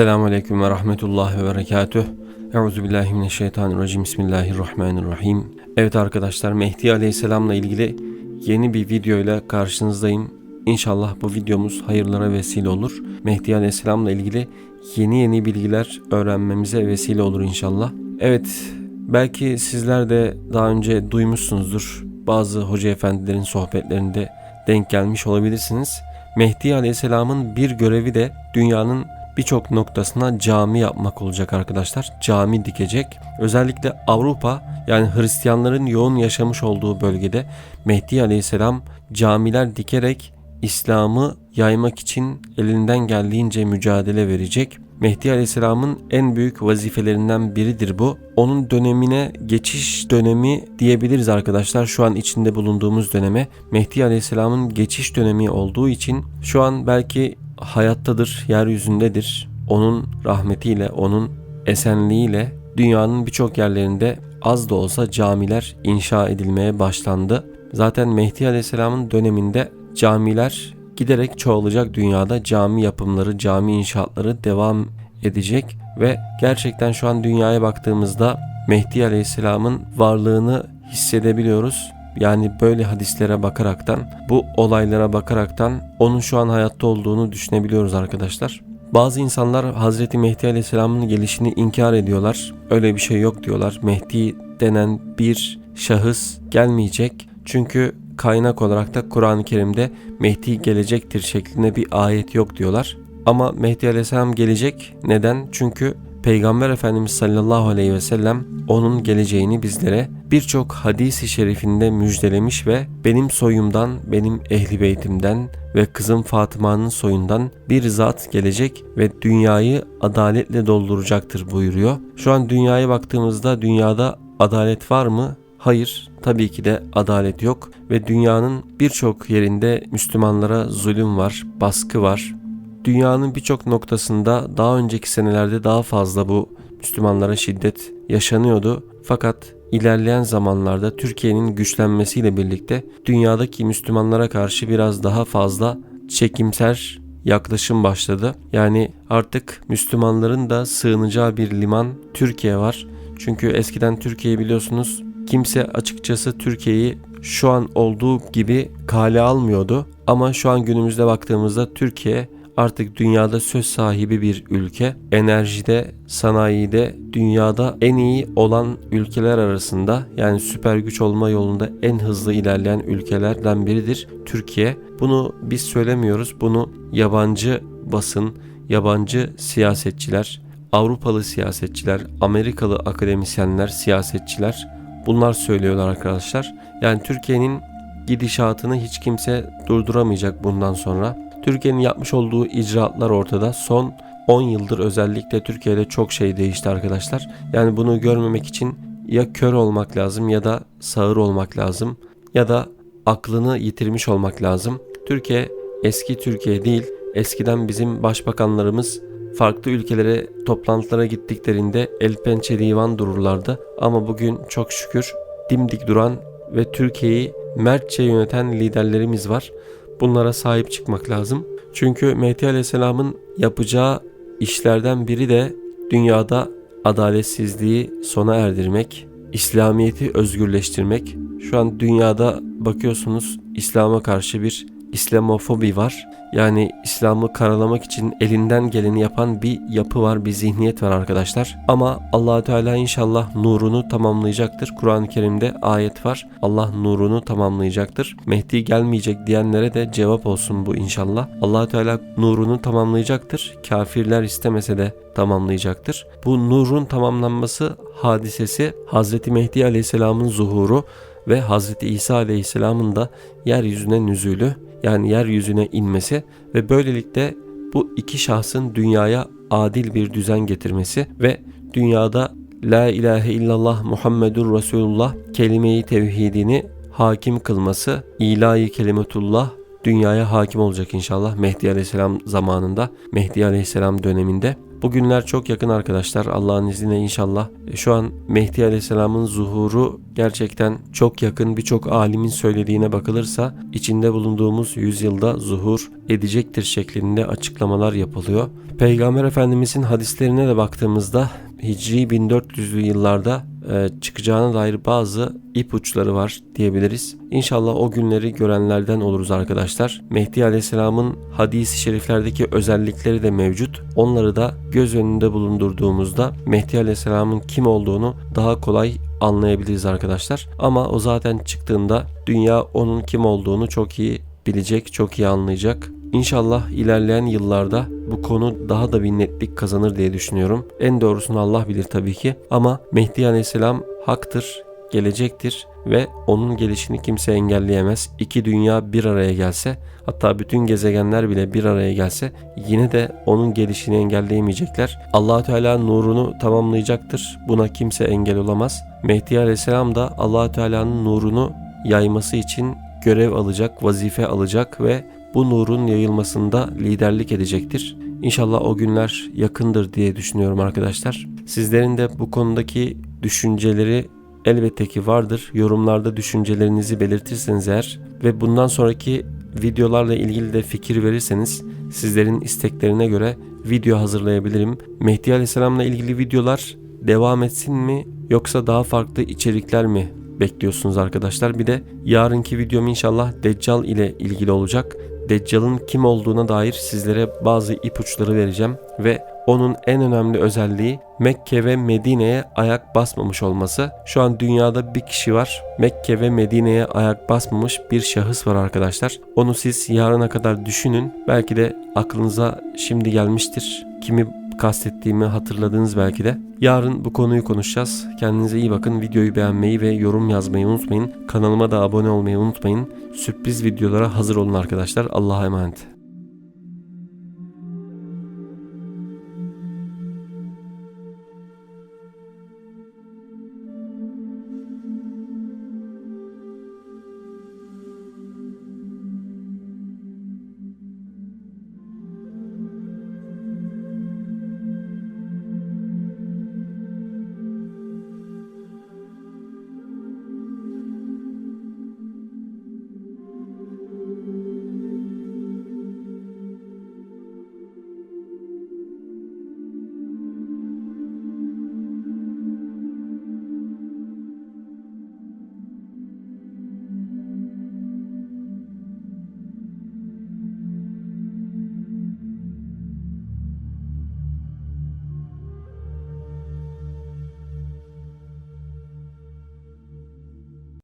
Esselamu Aleyküm ve Rahmetullah ve Berekatüh. Euzu billahi mineşşeytanirracim. Bismillahirrahmanirrahim. Evet arkadaşlar Mehdi Aleyhisselam'la ilgili yeni bir video ile karşınızdayım. İnşallah bu videomuz hayırlara vesile olur. Mehdi Aleyhisselam'la ilgili yeni yeni bilgiler öğrenmemize vesile olur inşallah. Evet belki sizler de daha önce duymuşsunuzdur. Bazı hoca efendilerin sohbetlerinde denk gelmiş olabilirsiniz. Mehdi Aleyhisselam'ın bir görevi de dünyanın birçok noktasına cami yapmak olacak arkadaşlar. Cami dikecek. Özellikle Avrupa yani Hristiyanların yoğun yaşamış olduğu bölgede Mehdi Aleyhisselam camiler dikerek İslam'ı yaymak için elinden geldiğince mücadele verecek. Mehdi Aleyhisselam'ın en büyük vazifelerinden biridir bu. Onun dönemine geçiş dönemi diyebiliriz arkadaşlar. Şu an içinde bulunduğumuz döneme Mehdi Aleyhisselam'ın geçiş dönemi olduğu için şu an belki hayattadır, yeryüzündedir. Onun rahmetiyle, onun esenliğiyle dünyanın birçok yerlerinde az da olsa camiler inşa edilmeye başlandı. Zaten Mehdi Aleyhisselam'ın döneminde camiler giderek çoğalacak dünyada cami yapımları, cami inşaatları devam edecek ve gerçekten şu an dünyaya baktığımızda Mehdi Aleyhisselam'ın varlığını hissedebiliyoruz. Yani böyle hadislere bakaraktan, bu olaylara bakaraktan onun şu an hayatta olduğunu düşünebiliyoruz arkadaşlar. Bazı insanlar Hazreti Mehdi Aleyhisselam'ın gelişini inkar ediyorlar. Öyle bir şey yok diyorlar. Mehdi denen bir şahıs gelmeyecek. Çünkü kaynak olarak da Kur'an-ı Kerim'de Mehdi gelecektir şeklinde bir ayet yok diyorlar. Ama Mehdi Aleyhisselam gelecek. Neden? Çünkü Peygamber Efendimiz sallallahu aleyhi ve sellem onun geleceğini bizlere birçok hadisi şerifinde müjdelemiş ve benim soyumdan, benim ehli beytimden ve kızım Fatıma'nın soyundan bir zat gelecek ve dünyayı adaletle dolduracaktır buyuruyor. Şu an dünyaya baktığımızda dünyada adalet var mı? Hayır, tabii ki de adalet yok ve dünyanın birçok yerinde Müslümanlara zulüm var, baskı var, dünyanın birçok noktasında daha önceki senelerde daha fazla bu Müslümanlara şiddet yaşanıyordu. Fakat ilerleyen zamanlarda Türkiye'nin güçlenmesiyle birlikte dünyadaki Müslümanlara karşı biraz daha fazla çekimser yaklaşım başladı. Yani artık Müslümanların da sığınacağı bir liman Türkiye var. Çünkü eskiden Türkiye'yi biliyorsunuz kimse açıkçası Türkiye'yi şu an olduğu gibi kale almıyordu. Ama şu an günümüzde baktığımızda Türkiye artık dünyada söz sahibi bir ülke. Enerjide, sanayide dünyada en iyi olan ülkeler arasında yani süper güç olma yolunda en hızlı ilerleyen ülkelerden biridir Türkiye. Bunu biz söylemiyoruz. Bunu yabancı basın, yabancı siyasetçiler, Avrupalı siyasetçiler, Amerikalı akademisyenler, siyasetçiler bunlar söylüyorlar arkadaşlar. Yani Türkiye'nin gidişatını hiç kimse durduramayacak bundan sonra. Türkiye'nin yapmış olduğu icraatlar ortada. Son 10 yıldır özellikle Türkiye'de çok şey değişti arkadaşlar. Yani bunu görmemek için ya kör olmak lazım ya da sağır olmak lazım ya da aklını yitirmiş olmak lazım. Türkiye eski Türkiye değil. Eskiden bizim başbakanlarımız farklı ülkelere toplantılara gittiklerinde el pençe divan dururlardı. Ama bugün çok şükür dimdik duran ve Türkiye'yi mertçe yöneten liderlerimiz var. Bunlara sahip çıkmak lazım. Çünkü Mehdi Aleyhisselam'ın yapacağı işlerden biri de dünyada adaletsizliği sona erdirmek, İslamiyeti özgürleştirmek. Şu an dünyada bakıyorsunuz İslam'a karşı bir İslamofobi var. Yani İslam'ı karalamak için elinden geleni yapan bir yapı var, bir zihniyet var arkadaşlar. Ama allah Teala inşallah nurunu tamamlayacaktır. Kur'an-ı Kerim'de ayet var. Allah nurunu tamamlayacaktır. Mehdi gelmeyecek diyenlere de cevap olsun bu inşallah. allah Teala nurunu tamamlayacaktır. Kafirler istemese de tamamlayacaktır. Bu nurun tamamlanması hadisesi Hazreti Mehdi Aleyhisselam'ın zuhuru ve Hazreti İsa Aleyhisselam'ın da yeryüzüne nüzülü yani yeryüzüne inmesi ve böylelikle bu iki şahsın dünyaya adil bir düzen getirmesi ve dünyada La ilahe illallah Muhammedur Resulullah kelimeyi tevhidini hakim kılması, ilahi kelimetullah dünyaya hakim olacak inşallah Mehdi Aleyhisselam zamanında, Mehdi Aleyhisselam döneminde. Bugünler çok yakın arkadaşlar Allah'ın izniyle inşallah. E, Şu an Mehdi Aleyhisselam'ın zuhuru gerçekten çok yakın birçok alimin söylediğine bakılırsa içinde bulunduğumuz yüzyılda zuhur edecektir şeklinde açıklamalar yapılıyor. Peygamber Efendimizin hadislerine de baktığımızda Hicri 1400'lü yıllarda çıkacağına dair bazı ipuçları var diyebiliriz. İnşallah o günleri görenlerden oluruz arkadaşlar. Mehdi Aleyhisselam'ın hadis-i şeriflerdeki özellikleri de mevcut. Onları da göz önünde bulundurduğumuzda Mehdi Aleyhisselam'ın kim olduğunu daha kolay anlayabiliriz arkadaşlar. Ama o zaten çıktığında dünya onun kim olduğunu çok iyi bilecek, çok iyi anlayacak. İnşallah ilerleyen yıllarda bu konu daha da bir netlik kazanır diye düşünüyorum. En doğrusunu Allah bilir tabii ki ama Mehdi Aleyhisselam haktır, gelecektir ve onun gelişini kimse engelleyemez. İki dünya bir araya gelse hatta bütün gezegenler bile bir araya gelse yine de onun gelişini engelleyemeyecekler. allah Teala nurunu tamamlayacaktır. Buna kimse engel olamaz. Mehdi Aleyhisselam da allah Teala'nın nurunu yayması için görev alacak, vazife alacak ve bu nurun yayılmasında liderlik edecektir. İnşallah o günler yakındır diye düşünüyorum arkadaşlar. Sizlerin de bu konudaki düşünceleri elbette ki vardır. Yorumlarda düşüncelerinizi belirtirseniz eğer ve bundan sonraki videolarla ilgili de fikir verirseniz sizlerin isteklerine göre video hazırlayabilirim. Mehdi Aleyhisselam'la ilgili videolar devam etsin mi yoksa daha farklı içerikler mi bekliyorsunuz arkadaşlar? Bir de yarınki videom inşallah Deccal ile ilgili olacak. Deccal'ın kim olduğuna dair sizlere bazı ipuçları vereceğim ve onun en önemli özelliği Mekke ve Medine'ye ayak basmamış olması. Şu an dünyada bir kişi var. Mekke ve Medine'ye ayak basmamış bir şahıs var arkadaşlar. Onu siz yarına kadar düşünün. Belki de aklınıza şimdi gelmiştir. Kimi kastettiğimi hatırladınız belki de. Yarın bu konuyu konuşacağız. Kendinize iyi bakın. Videoyu beğenmeyi ve yorum yazmayı unutmayın. Kanalıma da abone olmayı unutmayın. Sürpriz videolara hazır olun arkadaşlar. Allah'a emanet.